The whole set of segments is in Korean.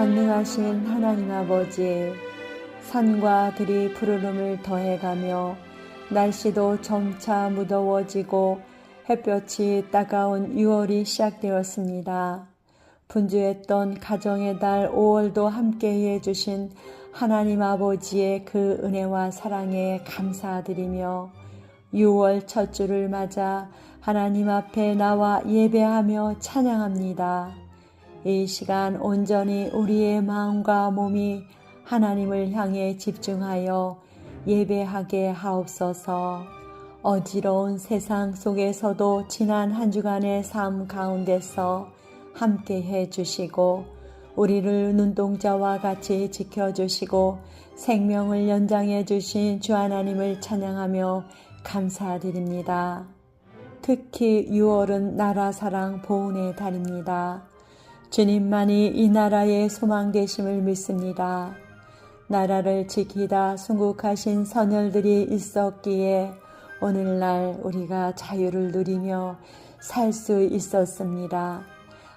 전능하신 하나님 아버지, 산과 들이 푸르름을 더해가며 날씨도 점차 무더워지고 햇볕이 따가운 6월이 시작되었습니다. 분주했던 가정의 달 5월도 함께 해 주신 하나님 아버지의 그 은혜와 사랑에 감사드리며 6월 첫 주를 맞아 하나님 앞에 나와 예배하며 찬양합니다. 이 시간 온전히 우리의 마음과 몸이 하나님을 향해 집중하여 예배하게 하옵소서. 어지러운 세상 속에서도 지난 한 주간의 삶 가운데서 함께 해 주시고 우리를 눈동자와 같이 지켜 주시고 생명을 연장해 주신 주 하나님을 찬양하며 감사드립니다. 특히 6월은 나라 사랑 보훈의 달입니다. 주님만이 이 나라의 소망 되심을 믿습니다. 나라를 지키다 순국하신 선열들이 있었기에 오늘날 우리가 자유를 누리며 살 수 있었습니다.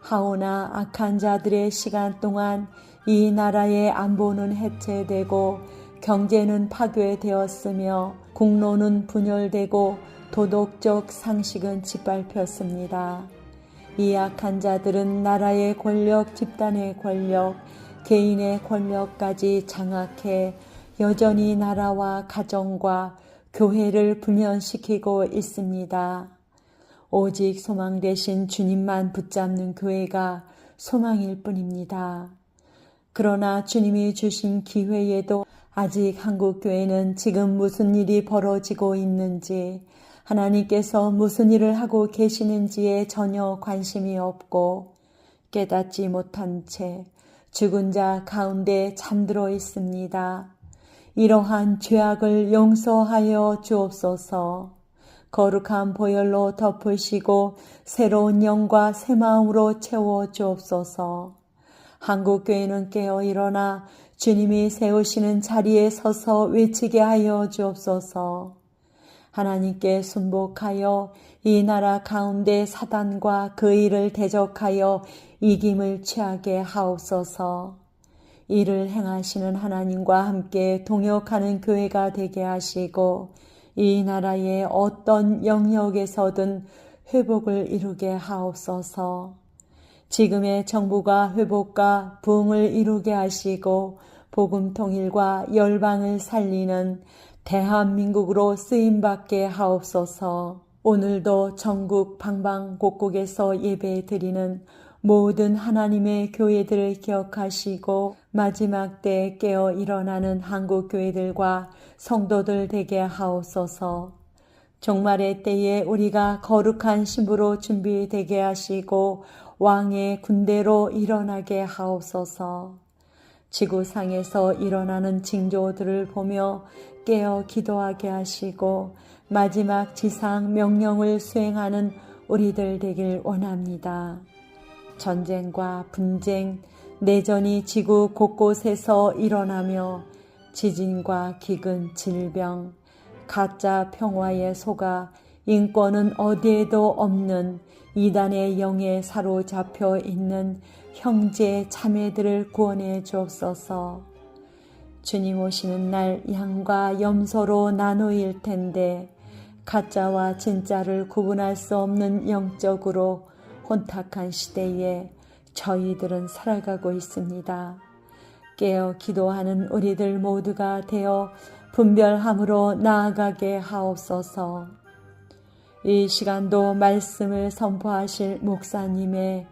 하오나 악한 자들의 시간 동안 이 나라의 안보는 해체되고 경제는 파괴되었으며 국로는 분열되고 도덕적 상식은 짓밟혔습니다. 이 악한 자들은 나라의 권력, 집단의 권력, 개인의 권력까지 장악해 여전히 나라와 가정과 교회를 불면시키고 있습니다. 오직 소망 대신 주님만 붙잡는 교회가 소망일 뿐입니다. 그러나 주님이 주신 기회에도 아직 한국 교회는 지금 무슨 일이 벌어지고 있는지 하나님께서 무슨 일을 하고 계시는지에 전혀 관심이 없고 깨닫지 못한 채 죽은 자 가운데 잠들어 있습니다. 이러한 죄악을 용서하여 주옵소서. 거룩한 보혈로 덮으시고 새로운 영과 새 마음으로 채워 주옵소서. 한국 교회는 깨어 일어나 주님이 세우시는 자리에 서서 외치게 하여 주옵소서. 하나님께 순복하여 이 나라 가운데 사단과 그 일을 대적하여 이김을 취하게 하옵소서. 이를 행하시는 하나님과 함께 동역하는 교회가 되게 하시고 이 나라의 어떤 영역에서든 회복을 이루게 하옵소서. 지금의 정부가 회복과 부흥을 이루게 하시고 복음 통일과 열방을 살리는 대한민국으로 쓰임받게 하옵소서. 오늘도 전국 방방곡곡에서 예배 드리는 모든 하나님의 교회들을 기억하시고 마지막 때 깨어 일어나는 한국 교회들과 성도들 되게 하옵소서. 종말의 때에 우리가 거룩한 신부로 준비되게 하시고 왕의 군대로 일어나게 하옵소서. 지구상에서 일어나는 징조들을 보며 깨어 기도하게 하시고 마지막 지상 명령을 수행하는 우리들 되길 원합니다. 전쟁과 분쟁, 내전이 지구 곳곳에서 일어나며 지진과 기근, 질병, 가짜 평화에 속아 인권은 어디에도 없는 이단의 영에 사로잡혀 있는 형제 자매들을 구원해 주옵소서. 주님 오시는 날 양과 염소로 나누일 텐데 가짜와 진짜를 구분할 수 없는 영적으로 혼탁한 시대에 저희들은 살아가고 있습니다. 깨어 기도하는 우리들 모두가 되어 분별함으로 나아가게 하옵소서. 이 시간도 말씀을 선포하실 목사님의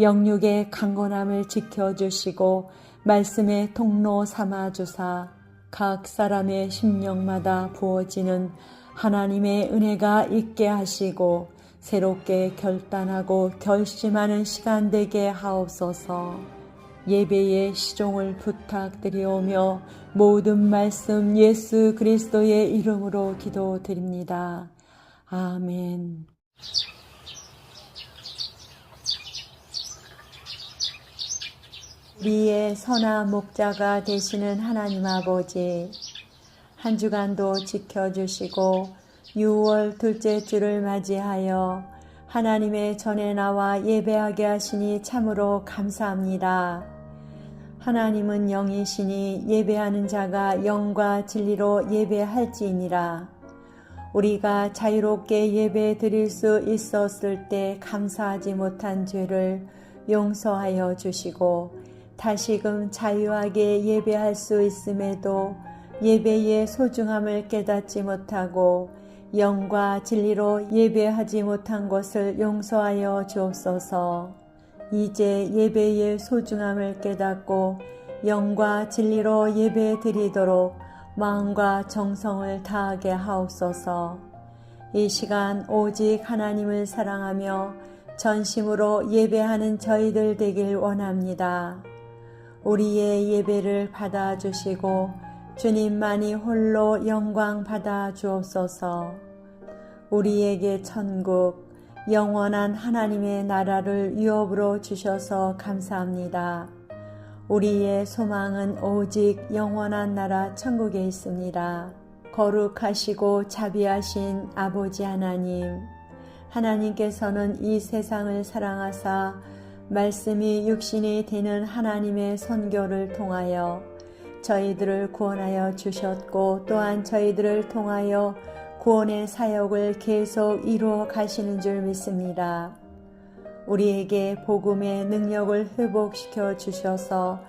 영육의 강건함을 지켜주시고 말씀의 통로 삼아주사 각 사람의 심령마다 부어지는 하나님의 은혜가 있게 하시고 새롭게 결단하고 결심하는 시간 되게 하옵소서 예배의 시종을 부탁드리오며 모든 말씀 예수 그리스도의 이름으로 기도드립니다. 아멘. 우리의 선한 목자가 되시는 하나님 아버지, 한 주간도 지켜주시고 6월 둘째 주를 맞이하여 하나님의 전에 나와 예배하게 하시니 참으로 감사합니다. 하나님은 영이시니 예배하는 자가 영과 진리로 예배할지니라. 우리가 자유롭게 예배 드릴 수 있었을 때 감사하지 못한 죄를 용서하여 주시고 다시금 자유하게 예배할 수 있음에도 예배의 소중함을 깨닫지 못하고 영과 진리로 예배하지 못한 것을 용서하여 주옵소서. 이제 예배의 소중함을 깨닫고 영과 진리로 예배 드리도록 마음과 정성을 다하게 하옵소서. 이 시간 오직 하나님을 사랑하며 전심으로 예배하는 저희들 되길 원합니다. 우리의 예배를 받아주시고 주님만이 홀로 영광 받아 주옵소서. 우리에게 천국, 영원한 하나님의 나라를 유업으로 주셔서 감사합니다. 우리의 소망은 오직 영원한 나라 천국에 있습니다. 거룩하시고 자비하신 아버지 하나님, 하나님께서는 이 세상을 사랑하사 말씀이 육신이 되는 하나님의 선교를 통하여 저희들을 구원하여 주셨고 또한 저희들을 통하여 구원의 사역을 계속 이루어 가시는 줄 믿습니다. 우리에게 복음의 능력을 회복시켜 주셔서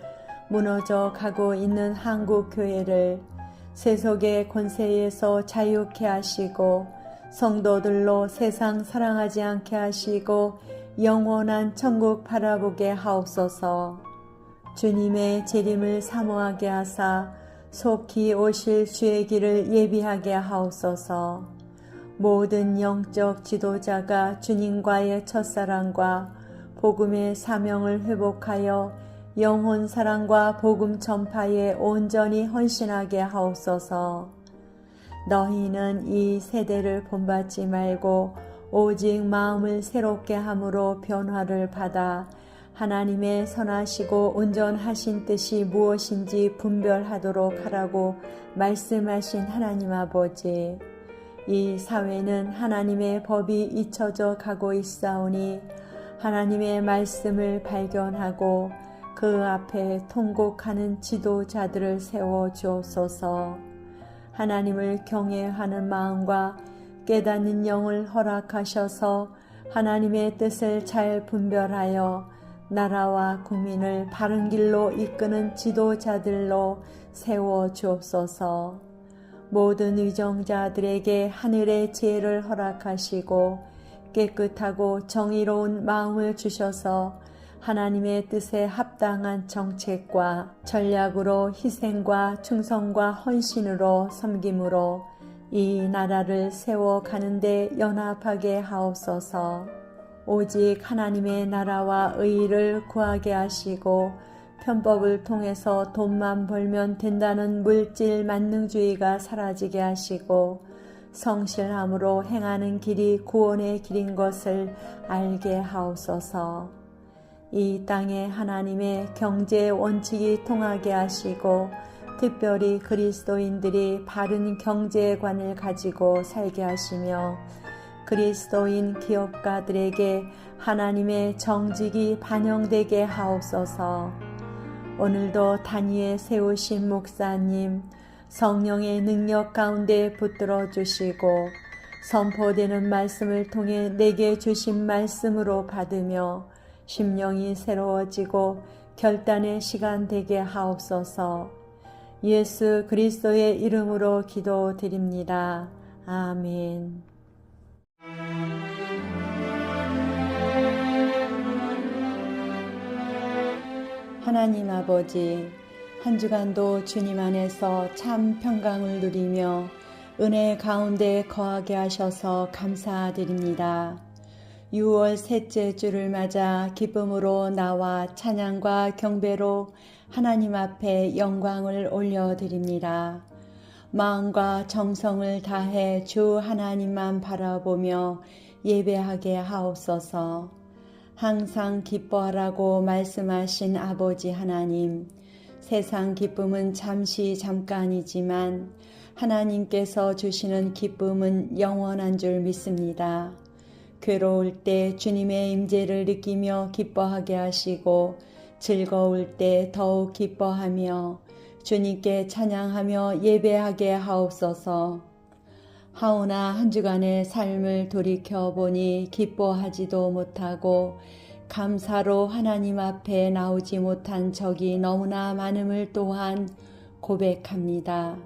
무너져 가고 있는 한국 교회를 세속의 권세에서 자유케 하시고 성도들로 세상 사랑하지 않게 하시고 영원한 천국 바라보게 하옵소서. 주님의 재림을 사모하게 하사 속히 오실 주의 길을 예비하게 하옵소서. 모든 영적 지도자가 주님과의 첫사랑과 복음의 사명을 회복하여 영혼 사랑과 복음 전파에 온전히 헌신하게 하옵소서. 너희는 이 세대를 본받지 말고 오직 마음을 새롭게 함으로 변화를 받아 하나님의 선하시고 온전하신 뜻이 무엇인지 분별하도록 하라고 말씀하신 하나님 아버지. 이 사회는 하나님의 법이 잊혀져 가고 있사오니 하나님의 말씀을 발견하고 그 앞에 통곡하는 지도자들을 세워 주옵소서. 하나님을 경외하는 마음과 깨닫는 영을 허락하셔서 하나님의 뜻을 잘 분별하여 나라와 국민을 바른 길로 이끄는 지도자들로 세워 주옵소서. 모든 위정자들에게 하늘의 지혜를 허락하시고 깨끗하고 정의로운 마음을 주셔서 하나님의 뜻에 합당한 정책과 전략으로 희생과 충성과 헌신으로 섬김으로 이 나라를 세워 가는데 연합하게 하옵소서. 오직 하나님의 나라와 의를 구하게 하시고 편법을 통해서 돈만 벌면 된다는 물질 만능주의가 사라지게 하시고 성실함으로 행하는 길이 구원의 길인 것을 알게 하옵소서. 이 땅에 하나님의 경제 원칙이 통하게 하시고 특별히 그리스도인들이 바른 경제관을 가지고 살게 하시며 그리스도인 기업가들에게 하나님의 정직이 반영되게 하옵소서. 오늘도 단위에 세우신 목사님, 성령의 능력 가운데 붙들어 주시고 선포되는 말씀을 통해 내게 주신 말씀으로 받으며 심령이 새로워지고 결단의 시간 되게 하옵소서. 예수 그리스도의 이름으로 기도드립니다. 아멘. 하나님 아버지, 한 주간도 주님 안에서 참 평강을 누리며 은혜 가운데 거하게 하셔서 감사드립니다. 6월 셋째 주를 맞아 기쁨으로 나와 찬양과 경배로 하나님 앞에 영광을 올려드립니다. 마음과 정성을 다해 주 하나님만 바라보며 예배하게 하옵소서. 항상 기뻐하라고 말씀하신 아버지 하나님, 세상 기쁨은 잠시 잠깐이지만 하나님께서 주시는 기쁨은 영원한 줄 믿습니다. 괴로울 때 주님의 임재를 느끼며 기뻐하게 하시고 즐거울 때 더욱 기뻐하며 주님께 찬양하며 예배하게 하옵소서. 하오나 한 주간의 삶을 돌이켜 보니 기뻐하지도 못하고 감사로 하나님 앞에 나오지 못한 적이 너무나 많음을 또한 고백합니다.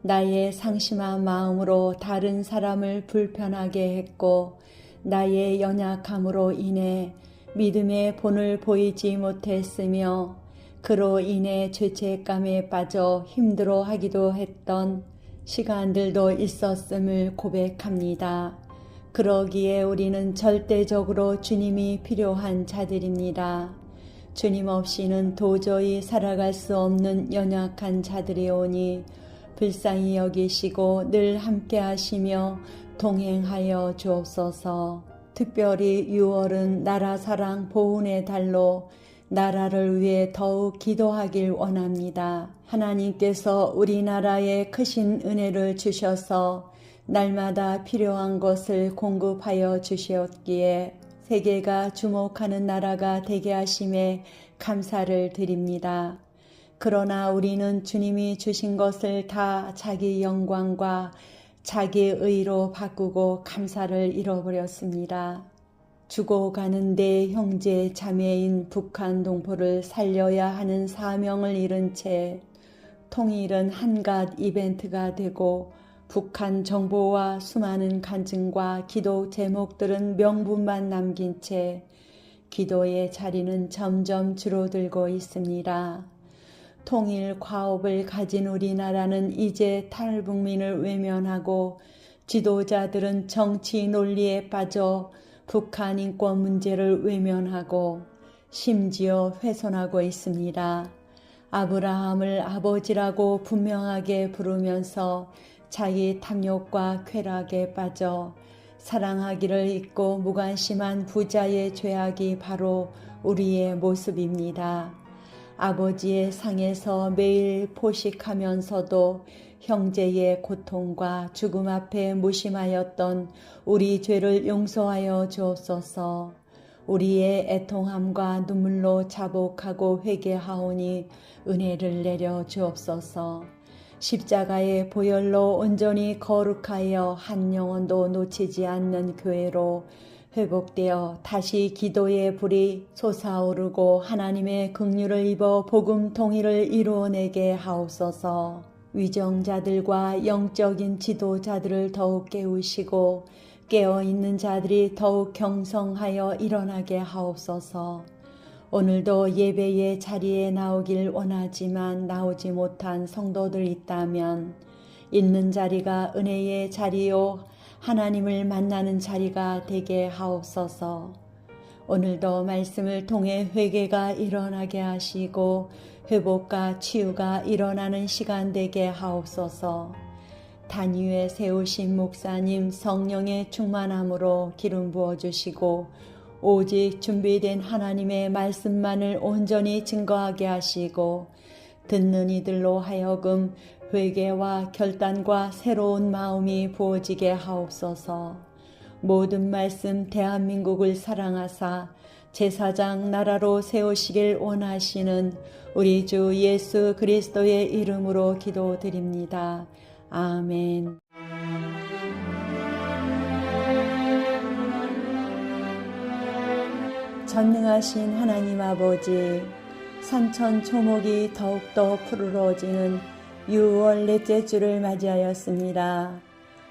나의 상심한 마음으로 다른 사람을 불편하게 했고 나의 연약함으로 인해 믿음의 본을 보이지 못했으며 그로 인해 죄책감에 빠져 힘들어 하기도 했던 시간들도 있었음을 고백합니다. 그러기에 우리는 절대적으로 주님이 필요한 자들입니다. 주님 없이는 도저히 살아갈 수 없는 연약한 자들이 오니 불쌍히 여기시고 늘 함께 하시며 동행하여 주옵소서. 특별히 6월은 나라 사랑 보훈의 달로 나라를 위해 더욱 기도하길 원합니다. 하나님께서 우리나라에 크신 은혜를 주셔서 날마다 필요한 것을 공급하여 주시었기에 세계가 주목하는 나라가 되게 하심에 감사를 드립니다. 그러나 우리는 주님이 주신 것을 다 자기 영광과 자기 의로 바꾸고 감사를 잃어버렸습니다. 죽어가는데 형제 자매인 북한 동포를 살려야 하는 사명을 잃은 채 통일은 한갓 이벤트가 되고 북한 정보와 수많은 간증과 기도 제목들은 명분만 남긴 채 기도의 자리는 점점 줄어들고 있습니다. 통일 과업을 가진 우리나라는 이제 탈북민을 외면하고 지도자들은 정치 논리에 빠져 북한 인권 문제를 외면하고 심지어 훼손하고 있습니다. 아브라함을 아버지라고 분명하게 부르면서 자기 탐욕과 쾌락에 빠져 사랑하기를 잊고 무관심한 부자의 죄악이 바로 우리의 모습입니다. 아버지의 상에서 매일 포식하면서도 형제의 고통과 죽음 앞에 무심하였던 우리 죄를 용서하여 주옵소서. 우리의 애통함과 눈물로 자복하고 회개하오니 은혜를 내려 주옵소서. 십자가의 보혈로 온전히 거룩하여 한 영혼도 놓치지 않는 교회로 회복되어 다시 기도의 불이 솟아오르고 하나님의 긍휼을 입어 복음 통일을 이루어내게 하옵소서. 위정자들과 영적인 지도자들을 더욱 깨우시고 깨어 있는 자들이 더욱 경성하여 일어나게 하옵소서. 오늘도 예배의 자리에 나오길 원하지만 나오지 못한 성도들 있다면 있는 자리가 은혜의 자리요 하나님을 만나는 자리가 되게 하옵소서. 오늘도 말씀을 통해 회개가 일어나게 하시고 회복과 치유가 일어나는 시간 되게 하옵소서. 단 위에 세우신 목사님 성령의 충만함으로 기름 부어 주시고 오직 준비된 하나님의 말씀만을 온전히 증거하게 하시고 듣는 이들로 하여금 회개와 결단과 새로운 마음이 부어지게 하옵소서. 모든 말씀 대한민국을 사랑하사 제사장 나라로 세우시길 원하시는 우리 주 예수 그리스도의 이름으로 기도드립니다. 아멘. 전능하신 하나님 아버지, 산천 초목이 더욱더 푸르러지는 6월 넷째 주를 맞이하였습니다.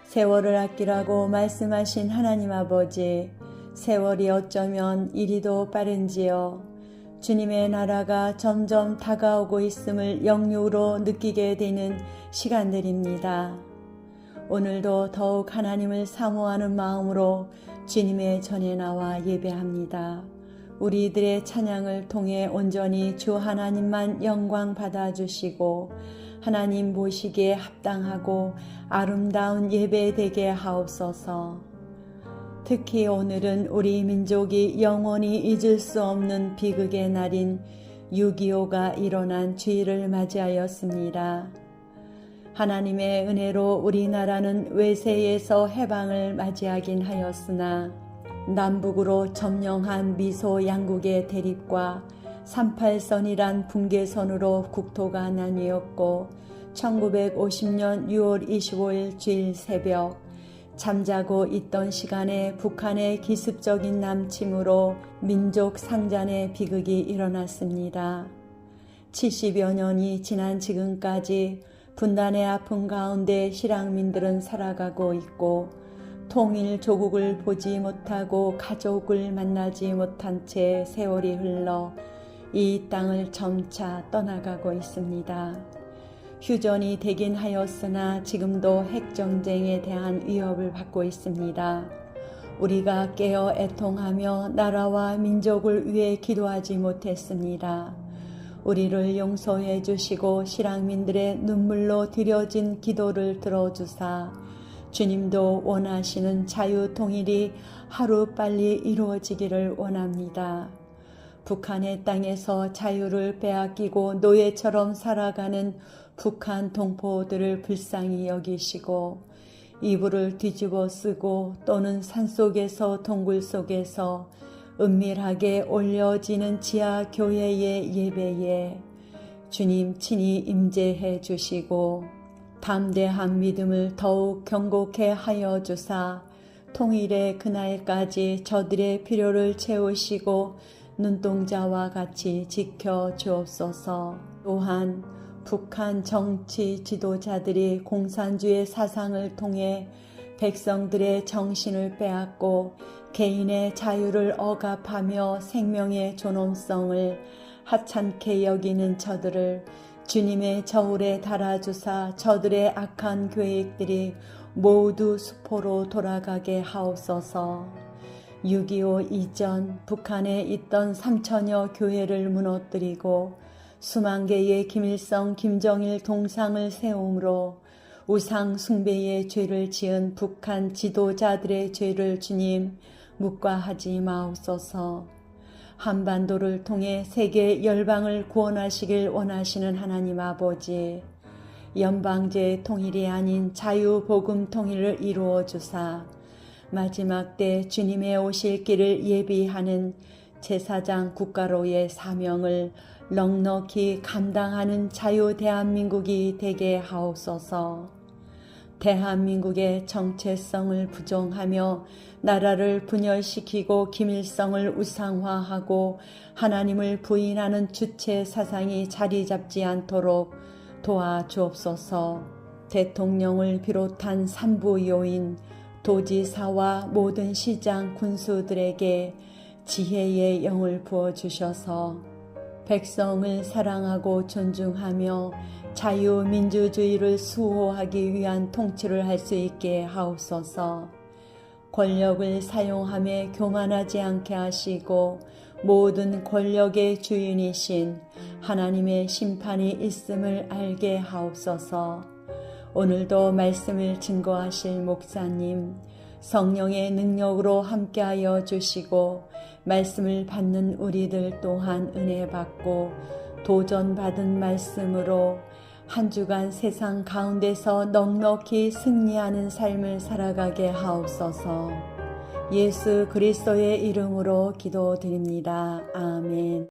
세월을 아끼라고 말씀하신 하나님 아버지, 세월이 어쩌면 이리도 빠른지요. 주님의 나라가 점점 다가오고 있음을 영육으로 느끼게 되는 시간들입니다. 오늘도 더욱 하나님을 사모하는 마음으로 주님의 전에 나와 예배합니다. 우리들의 찬양을 통해 온전히 주 하나님만 영광 받아주시고 하나님 보시기에 합당하고 아름다운 예배 되게 하옵소서. 특히 오늘은 우리 민족이 영원히 잊을 수 없는 비극의 날인 6.25가 일어난 주일을 맞이하였습니다. 하나님의 은혜로 우리나라는 외세에서 해방을 맞이하긴 하였으나 남북으로 점령한 미소 양국의 대립과 38선이란 붕괴선으로 국토가 나뉘었고 1950년 6월 25일 주일 새벽 잠자고 있던 시간에 북한의 기습적인 남침으로 민족 상잔의 비극이 일어났습니다. 70여 년이 지난 지금까지 분단의 아픔 가운데 실향민들은 살아가고 있고 통일 조국을 보지 못하고 가족을 만나지 못한 채 세월이 흘러 이 땅을 점차 떠나가고 있습니다. 휴전이 되긴 하였으나 지금도 핵전쟁에 대한 위협을 받고 있습니다. 우리가 깨어 애통하며 나라와 민족을 위해 기도하지 못했습니다. 우리를 용서해 주시고 실향민들의 눈물로 드려진 기도를 들어주사 주님도 원하시는 자유 통일이 하루 빨리 이루어지기를 원합니다. 북한의 땅에서 자유를 빼앗기고 노예처럼 살아가는 북한 동포들을 불쌍히 여기시고 이불을 뒤집어 쓰고 또는 산속에서 동굴 속에서 은밀하게 올려지는 지하 교회의 예배에 주님 친히 임재해 주시고 담대한 믿음을 더욱 경고케 하여 주사 통일의 그날까지 저들의 필요를 채우시고 눈동자와 같이 지켜 주옵소서. 또한 북한 정치 지도자들이 공산주의 사상을 통해 백성들의 정신을 빼앗고 개인의 자유를 억압하며 생명의 존엄성을 하찮게 여기는 저들을 주님의 저울에 달아주사 저들의 악한 계획들이 모두 수포로 돌아가게 하옵소서. 6.25 이전 북한에 있던 3천여 교회를 무너뜨리고 수만 개의 김일성, 김정일 동상을 세움으로 우상 숭배의 죄를 지은 북한 지도자들의 죄를 주님 묵과하지 마옵소서. 한반도를 통해 세계 열방을 구원하시길 원하시는 하나님 아버지, 연방제 통일이 아닌 자유 복음 통일을 이루어 주사 마지막 때 주님의 오실 길을 예비하는 제사장 국가로의 사명을 넉넉히 감당하는 자유 대한민국이 되게 하옵소서. 대한민국의 정체성을 부정하며 나라를 분열시키고 기밀성을 우상화하고 하나님을 부인하는 주체 사상이 자리 잡지 않도록 도와주옵소서. 대통령을 비롯한 삼부 요인, 도지사와 모든 시장 군수들에게 지혜의 영을 부어 주셔서 백성을 사랑하고 존중하며 자유민주주의를 수호하기 위한 통치를 할 수 있게 하옵소서. 권력을 사용함에 교만하지 않게 하시고 모든 권력의 주인이신 하나님의 심판이 있음을 알게 하옵소서. 오늘도 말씀을 증거하실 목사님, 성령의 능력으로 함께하여 주시고, 말씀을 받는 우리들 또한 은혜 받고, 도전받은 말씀으로 한 주간 세상 가운데서 넉넉히 승리하는 삶을 살아가게 하옵소서. 예수 그리스도의 이름으로 기도드립니다. 아멘.